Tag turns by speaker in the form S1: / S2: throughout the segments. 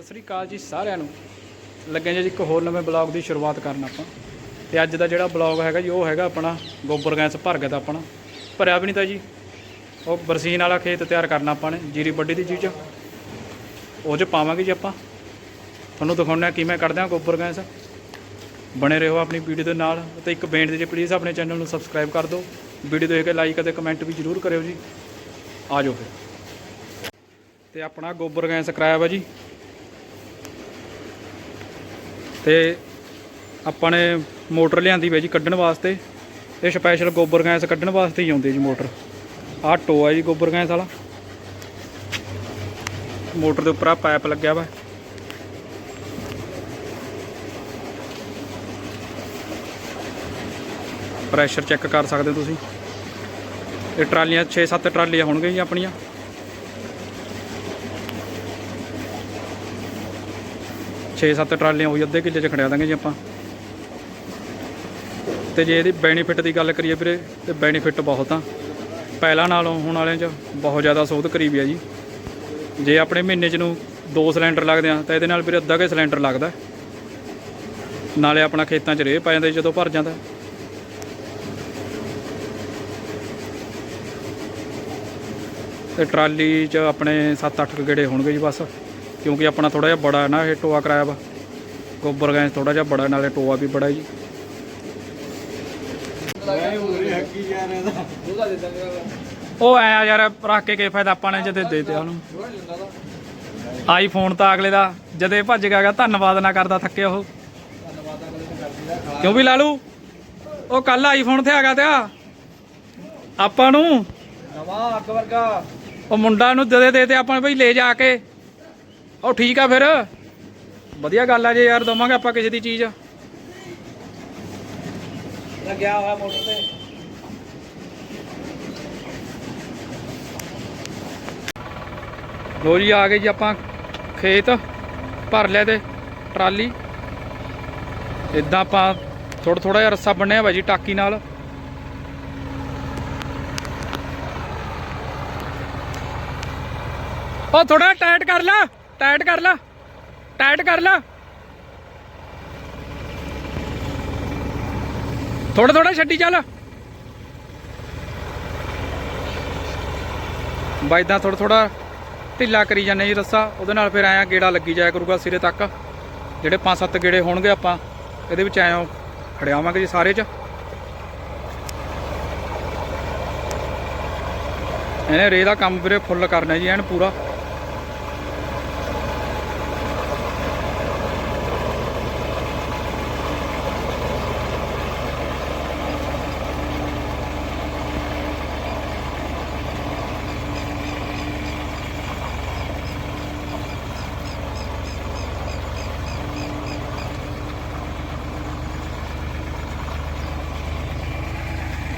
S1: ਸਤਿ ਸ੍ਰੀ ਅਕਾਲ ਜੀ ਸਾਰਿਆਂ ਨੂੰ। ਲੱਗੇ ਜੀ ਇੱਕ ਹੋਰ ਨਵੇਂ ਬਲੌਗ ਦੀ ਸ਼ੁਰੂਆਤ ਕਰਨ ਆਪਾਂ। ਤੇ ਅੱਜ ਦਾ ਜਿਹੜਾ ਬਲੌਗ ਹੈਗਾ ਜੀ, ਉਹ ਹੈਗਾ ਆਪਣਾ ਗੋਬਰ ਗੈਸ ਭਰ ਗਿਆ ਤਾਂ ਆਪਣਾ। ਭਰਿਆ ਵੀ ਨਹੀਂ ਤਾਂ ਜੀ। ਉਹ ਬਰਸੀਨ ਵਾਲਾ ਖੇਤ ਤਿਆਰ ਕਰਨਾ ਆਪਾਂ ਨੇ, ਜੀਰੀ ਵੱਡੀ ਦੀ ਚੀਜ਼ ਉਹ 'ਚ ਪਾਵਾਂਗੇ ਜੀ ਆਪਾਂ। ਤੁਹਾਨੂੰ ਦਿਖਾਉਂਦੇ ਹਾਂ ਕਿਵੇਂ ਕਰਦੇ ਹਾਂ ਗੋਬਰ ਗੈਸ। ਬਣੇ ਰਹੋ ਆਪਣੀ ਵੀਡੀਓ ਦੇ ਨਾਲ ਤੇ ਇੱਕ ਬੇਨਤੀ ਜੀ ਪਲੀਜ਼ ਆਪਣੇ ਚੈਨਲ ਨੂੰ ਸਬਸਕ੍ਰਾਈਬ ਕਰ ਦਿਓ। ਵੀਡੀਓ ਦੇਖ ਕੇ ਲਾਈਕ ਅਤੇ ਕਮੈਂਟ ਵੀ ਜ਼ਰੂਰ ਕਰਿਓ ਜੀ। ਆ ਜਾਓ ਫਿਰ। ਤੇ ਆਪਣਾ ਗੋਬਰ ਗੈਸ ਕਰਾਇਆ ਵਾ ਜੀ। ਤੇ ਆਪਾਂ ਨੇ ਮੋਟਰ ਲਿਆਂਦੀ ਵੇ ਜੀ ਕੱਢਣ ਵਾਸਤੇ। ਇਹ ਸਪੈਸ਼ਲ ਗੋਬਰ ਗੈਸ ਕੱਢਣ ਵਾਸਤੇ ਹੀ ਆਉਂਦੀ ਜੀ ਮੋਟਰ। ਆਹ ਟੋ ਹੈ ਜੀ ਗੋਬਰ ਗੈਸ ਵਾਲਾ। ਮੋਟਰ ਦੇ ਉੱਪਰ ਆ ਪਾਈਪ ਲੱਗਿਆ ਵਾ। ਪ੍ਰੈਸ਼ਰ ਚੈੱਕ ਕਰ ਸਕਦੇ ਹੋ ਤੁਸੀਂ। ਇਹ ਟਰਾਲੀਆਂ 6-7 ਟਰਾਲੀਆਂ ਹੋਣਗੀਆਂ ਜੀ ਆਪਣੀਆਂ। ਛੇ ਸੱਤ ਟਰਾਲੀਆਂ ਹੋਈ ਅੱਧੇ ਕਿੱਲੇ ਚ ਖੜਿਆ ਦਾਂਗੇ ਜੀ ਆਪਾਂ। ਤੇ ਜੇ ਇਹਦੀ ਬੈਨੀਫਿਟ ਦੀ ਗੱਲ ਕਰੀਏ ਵੀਰੇ, ਤੇ ਬੈਨੀਫਿਟ ਬਹੁਤ ਆ। ਪਹਿਲਾਂ ਨਾਲੋਂ ਹੁਣ ਵਾਲਿਆਂ 'ਚ ਬਹੁਤ ਜ਼ਿਆਦਾ ਸੋਧ ਕਰੀਬ ਆ ਜੀ। ਜੇ ਆਪਣੇ ਮਹੀਨੇ 'ਚ ਨੂੰ ਦੋ ਸਿਲੰਡਰ ਲੱਗਦੇ ਆ, ਤਾਂ ਇਹਦੇ ਨਾਲ ਵੀਰੇ ਅੱਧਾ ਕੇ ਸਿਲੰਡਰ ਲੱਗਦਾ। ਨਾਲੇ ਆਪਣਾ ਖੇਤਾਂ 'ਚ ਰੇਹ ਪੈ ਜਾਂਦਾ ਜਦੋਂ ਭਰ ਜਾਂਦਾ। ਤੇ ਟਰਾਲੀ 'ਚ ਆਪਣੇ 7-8 ਗੇੜੇ ਹੋਣਗੇ ਜੀ ਬਸ। ਕਿਉਂਕਿ ਆਪਣਾ ਥੋੜਾ ਜਿਹਾ ਬੜਾ ਹੈ ਨਾ ਇਹ ਟੋਆ ਕਰਾਇਆ ਵਾ। ਗੋਬਰ ਗੈਸ ਥੋੜਾ ਜਿਹਾ ਬੜਾ ਨਾਲੇ ਟੋਆ ਵੀ ਬੜਾ ਜੀ। ਉਹ ਐ ਯਾਰ ਰੱਖ ਕੇ ਕੀ ਫਾਇਦਾ ਆਪਾਂ ਨੇ ਜਦੇ ਦੇ ਤੇ ਉਹਨੂੰ। ਆਈਫੋਨ ਤਾਂ ਅਗਲੇ ਦਾ ਜਦੇ ਭੱਜ ਗਿਆ ਧੰਨਵਾਦ ਨਾ ਕਰਦਾ ਥੱਕੇ ਉਹ। ਕਿਉਂ ਵੀ ਲਾਲੂ ਉਹ ਕੱਲ ਆਈਫੋਨ ਤੇ ਆ ਗਿਆ ਤੇ ਆਪਾਂ ਨੂੰ?
S2: ਨਵਾਂ ਅੱਗ ਵਰਗਾ।
S1: ਉਹ ਮੁੰਡਾ ਨੂੰ ਜਦੇ ਦੇ ਤੇ ਆਪਾਂ ਬਈ ਲੈ ਜਾ ਕੇ। ਉਹ ਠੀਕ ਆ ਫਿਰ। ਵਧੀਆ ਗੱਲ ਆ ਜੇ ਯਾਰ ਦਵਾਂਗੇ ਆਪਾਂ ਕਿਸੇ ਦੀ ਚੀਜ਼।
S2: ਲੱਗਿਆ ਹੋਇਆ ਮੋਟਰ ਤੇ।
S1: ਲੋ ਜੀ ਆ ਗਏ ਜੀ ਆਪਾਂ ਖੇਤ ਭਰ ਲਿਆ ਤੇ ਟਰਾਲੀ। ਇਦਾਂ ਆਪਾਂ ਥੋੜਾ ਥੋੜਾ ਜਿਹਾ ਰੱਸਾ ਬੰਨਿਆ ਵਾ ਜੀ ਟਾਕੀ ਨਾਲ। ਉਹ ਥੋੜਾ ਟਾਈਟ ਕਰ ਲੈ। ਟਾਈਟ ਕਰ ਲਾ। ਟਾਈਟ ਕਰ ਲਾ। ਥੋੜਾ ਥੋੜਾ ਛੱਡੀ ਚੱਲ। ਬਾਈ ਇਦਾਂ ਥੋੜਾ ਥੋੜਾ ਢਿੱਲਾ ਕਰੀ ਜਾਂਦੇ ਜੀ ਰੱਸਾ। ਉਹਦੇ ਨਾਲ ਫਿਰ ਆਇਆ ਗੇੜਾ ਲੱਗੀ ਜਾਇਆ ਕਰੂਗਾ ਸਿਰੇ ਤੱਕ। ਜਿਹੜੇ ਪੰਜ ਸੱਤ ਗੇੜੇ ਹੋਣਗੇ ਆਪਾਂ, ਇਹਦੇ ਵਿੱਚ ਆਇਆ ਖੜਿਆਵਾਂਗੇ ਜੀ ਸਾਰੇ 'ਚ। ਇਹਨੇ ਰੇ ਦਾ ਕੰਮ ਵੀਰੇ ਫੁੱਲ ਕਰਨਾ ਜੀ ਐਨ ਪੂਰਾ।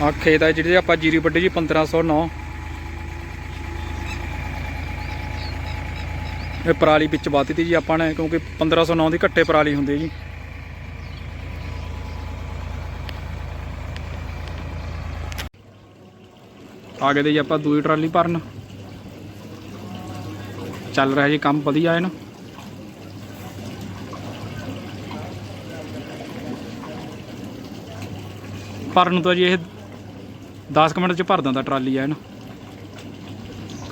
S1: ਆ ਖੇਤ ਆ ਜਿਹੜੀ ਆਪਾਂ ਜੀਰੀ ਵੱਢੀ ਜੀ 1509 ਇਹ ਪਰਾਲੀ ਵਿੱਚ ਬਾਤੀ ਤੀ ਜੀ ਆਪਾਂ ਨੇ, ਕਿਉਂਕਿ 1509 ਦੀ ਘੱਟੇ ਪਰਾਲੀ ਹੁੰਦੀ ਜੀ। ਆ ਗਏ ਤੇ ਜੀ ਆਪਾਂ ਦੂਈ ਟਰਾਲੀ ਭਰਨ। ਚੱਲ ਰਿਹਾ ਜੀ ਕੰਮ ਵਧੀਆ ਹੈ ਨਾ ਭਰਨ ਤੋਂ ਜੀ ਇਹ 10 ਕੁ ਮਿੰਟ ਚ ਭਰ ਦਿੰਦਾ ਟਰਾਲੀ ਐ ਨਾ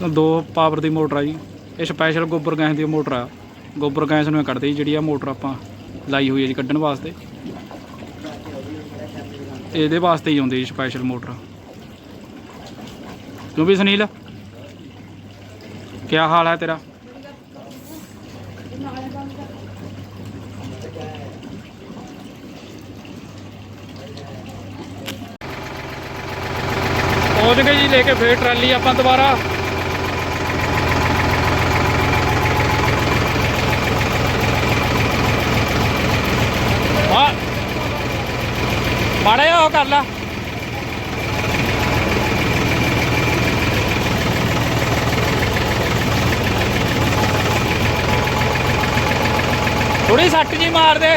S1: ਦੋ ਪਾਵਰ ਦੀ ਮੋਟਰ ਆ ਜੀ ਇਹ ਸਪੈਸ਼ਲ ਗੋਬਰ ਗੈਸ ਦੀ ਮੋਟਰ ਆ। ਗੋਬਰ ਗੈਸ ਨੂੰ ਕੱਢਦੇ ਜੀ ਜਿਹੜੀ ਆ ਮੋਟਰ ਆਪਾਂ ਲਾਈ ਹੋਈ ਹੈ ਜੀ ਕੱਢਣ ਵਾਸਤੇ। ਇਹਦੇ ਵਾਸਤੇ ਹੀ ਆਉਂਦੀ ਜੀ ਸਪੈਸ਼ਲ ਮੋਟਰ। ਤੂੰ ਵੀ ਸੁਨੀਲ ਕੀ ਹਾਲ ਹੈ ਤੇਰਾ? ਪਹੁੰਚ ਗਏ ਜੀ, ਲੈ ਕੇ ਫੇਰ ਟਰਾਲੀ ਆਪਾਂ ਦੁਬਾਰਾ। ਆ ਮਾੜਾ ਉਹ ਕਰ ਲਾ। ਥੋੜੀ ਸੱਟ ਜੀ ਮਾਰ ਦੇ।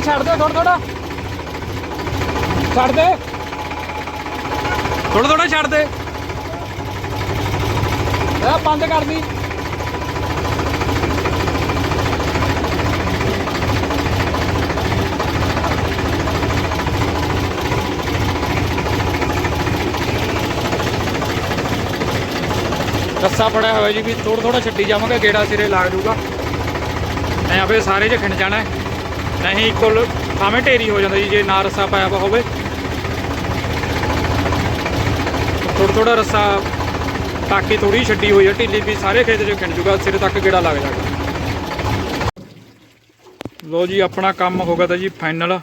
S1: ਆ ਛੱਡ ਦੇ ਥੋੜਾ ਥੋੜਾ ਛੱਡ ਦੇ। ਥੋੜਾ ਥੋੜਾ ਛੱਡ ਦੇ। ਆ ਬੰਦ ਕਰ ਦੀ ਰੱਸਾ ਫੜਿਆ ਹੋਇਆ ਜੀ, ਵੀ ਥੋੜਾ ਥੋੜਾ ਛੱਡੀ ਜਾਵਾਂਗੇ, ਗੇੜਾ ਸਿਰੇ ਲੱਗ ਜਾਊਗਾ। ਐ ਆਪੇ ਸਾਰੇ ਜੇ ਖਿੰਡ ਜਾਣਾ ਨਹੀਂ ਇੱਕੋ ਥਾਵੇਂ ਢੇਰੀ ਹੋ ਜਾਂਦਾ ਜੀ, ਜੇ ਨਾ ਰੱਸਾ ਪਾਇਆ ਵਾ ਹੋਵੇ। ਥੋੜਾ ਥੋੜਾ ਰੱਸਾ ਟਾਕੀ ਥੋੜੀ ਛੱਡੀ ਹੋਈ ਹੈ ਢਿੱਲੀ ਵੀ ਸਾਰੇ ਖੇਤ ਚ ਖਿੰਡ ਜੂਗਾ, ਸਿਰੇ ਤੱਕ ਗੇੜਾ ਲੱਗ ਜਾਗਾ ਲੋ ਜੀ, ਆਪਣਾ ਕੰਮ ਹੋ ਗਿਆ ਤਾਂ ਜੀ ਫਾਈਨਲ,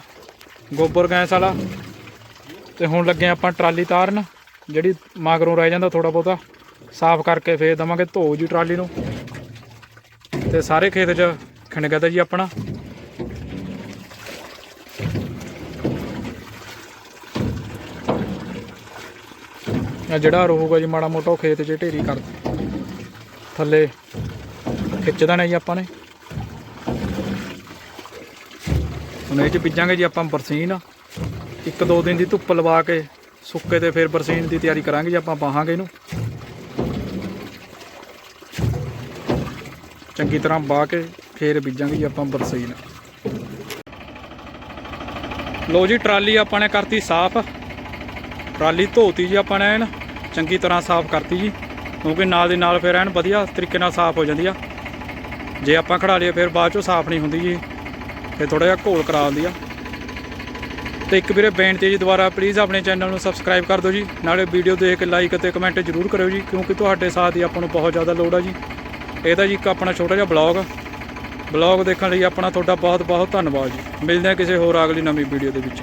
S1: ਗੋਬਰ ਗੈਸ ਵਾਲਾ। ਤੇ ਹੁਣ ਲੱਗੇ ਆਪਾਂ ਟਰਾਲੀ ਤਾਰਨ, ਜਿਹੜੀ ਮਾਗਰੋਂ ਰਹਿ ਜਾਂਦਾ ਥੋੜਾ ਬਹੁਤਾ, ਸਾਫ਼ ਕਰਕੇ ਫੇਰ ਦਵਾਂਗੇ ਧੋ ਜੀ ਟਰਾਲੀ ਨੂੰ। ਤੇ ਸਾਰੇ ਖੇਤ 'ਚ ਖਿੰਡ ਗਿਆ ਤਾਂ ਜੀ ਆਪਣਾ। ਆ ਜਿਹੜਾ ਰਹੂਗਾ ਜੀ ਮਾੜਾ ਮੋਟਾ ਉਹ ਖੇਤ 'ਚ ਢੇਰੀ ਕਰ ਥੱਲੇ ਖਿੱਚ ਦੇਣਾ ਜੀ ਆਪਾਂ ਨੇ। ਹੁਣ ਇਹ 'ਚ ਬੀਜਾਂਗੇ ਜੀ ਆਪਾਂ ਬਰਸੀਨ। ਇੱਕ ਦੋ ਦਿਨ ਦੀ ਧੁੱਪ ਲਵਾ ਕੇ ਸੁੱਕੇ ਤੇ ਫਿਰ ਬਰਸੀਨ ਦੀ ਤਿਆਰੀ ਕਰਾਂਗੇ ਜੀ, ਆਪਾਂ ਬਾਹਾਂਗੇ ਇਹਨੂੰ। ਚੰਗੀ ਤਰ੍ਹਾਂ ਬਾਹ ਕੇ ਫੇਰ ਬੀਜਾਂਗੇ ਜੀ ਆਪਾਂ ਬਰਸੀਨ। ਲੋ ਜੀ, ਟਰਾਲੀ ਆਪਾਂ ਨੇ ਕਰਤੀ ਸਾਫ਼। ਟਰਾਲੀ ਧੋਤੀ ਜੀ ਆਪਾਂ ਨੇ ਐਨ, ਚੰਗੀ ਤਰ੍ਹਾਂ ਸਾਫ਼ ਕਰਤੀ ਜੀ। ਕਿਉਂਕਿ ਨਾਲ ਦੇ ਨਾਲ ਫਿਰ ਐਨ ਵਧੀਆ ਤਰੀਕੇ ਨਾਲ ਸਾਫ਼ ਹੋ ਜਾਂਦੀ ਆ। ਜੇ ਆਪਾਂ ਖੜਾ ਲਈਏ ਫਿਰ ਬਾਅਦ ਚੋਂ ਸਾਫ਼ ਨਹੀਂ ਹੁੰਦੀ ਜੀ। ਫਿਰ ਥੋੜਾ ਜਿਹਾ ਘੋਲ ਕਰਾ ਦਿੰਦੀ ਆ। ਤੇ ਇੱਕ ਵੀਰੇ ਬੇਨਤੀ ਜੀ ਦੁਬਾਰਾ ਪਲੀਜ਼ ਆਪਣੇ ਚੈਨਲ ਨੂੰ ਸਬਸਕ੍ਰਾਈਬ ਕਰ ਦਿਓ ਜੀ। ਨਾਲੇ ਵੀਡੀਓ ਦੇਖ ਕੇ ਲਾਈਕ ਅਤੇ ਕਮੈਂਟ ਜ਼ਰੂਰ ਕਰਿਓ ਜੀ, ਕਿਉਂਕਿ ਤੁਹਾਡੇ ਸਾਥ ਦੀ ਆਪਾਂ ਨੂੰ ਬਹੁਤ ਜ਼ਿਆਦਾ ਲੋੜ ਆ ਜੀ। ਇਹਦਾ ਜੀ ਇੱਕ ਆਪਣਾ ਛੋਟਾ ਜਿਹਾ ਬਲੌਗ ਬਲੌਗ ਦੇਖਣ ਲਈ ਆਪਣਾ ਤੁਹਾਡਾ ਬਹੁਤ ਬਹੁਤ ਧੰਨਵਾਦ ਜੀ। ਮਿਲਦੇ ਹਾਂ ਕਿਸੇ ਹੋਰ ਅਗਲੀ ਨਵੀਂ ਵੀਡੀਓ ਦੇ ਵਿੱਚ।